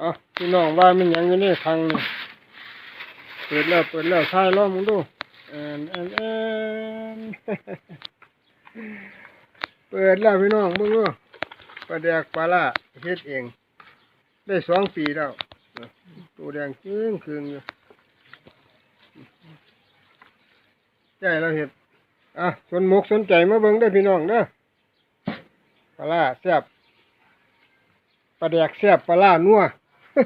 อะพี่น้องว่ามันยังอยู่นี่ทางนี่เปิดแล้วเปิดแล้วถ่ายล้อมมึงดูแอนแอนแอนเปิดแล้วพี่น้องมึงดูปลาแดกปลาล่าเฮ็ดเอง ได้สองปีแล้วตัวแดงจึ้งคืงอยู่ใจเราเห็ดอะสนหมกสนใจมาเบิ่งได้พี่น้องเด้อปลาล่าแซ่บปลาแดกแซ่บปลาล่านัว เฮ็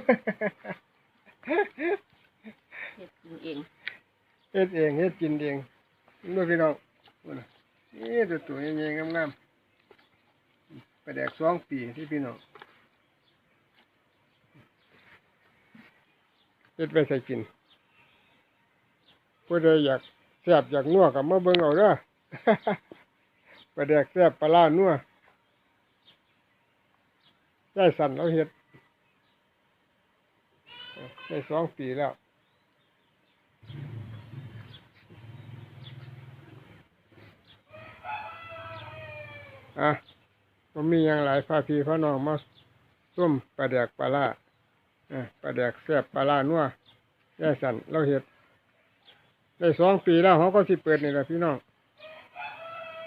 ดกินเองเฮ็ดเองเฮ็ดกินเองนู่นพี่น้องนี่ตัวตัวใหญ่ๆงามๆปลาแดกสองปีที่พี่น้องเฮ็ดไปใส่กินผู้ใดอยากแซ่บอยากนัวกับมาเบิ่งเอาเด้อปลาแดกแซ่บปลาล่านัวได้สั่นเราเฮ็ด ได้สองปีแล้วอะผมมีอย่างหลายพาพี่พาน้องมาส้มปลาแดกปลาล่าปลาแดกแซ่บปลาล่านัวได้สั่นเราเห็ดได้สองปีแล้วเขาก็สิเปิดนี่แหละพี่น้อง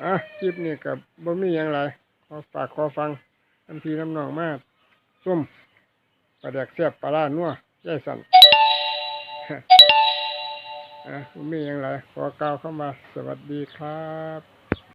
อะคลิปนี้กับบ่มีอย่างไรขอฝากขอฟังน้ำพี่น้ำน้องมาส้มปลาแดกแซ่บปลาล่านัว ได้สั่นอะมีอย่างไรขอกล่าวเข้ามาสวัสดีครับ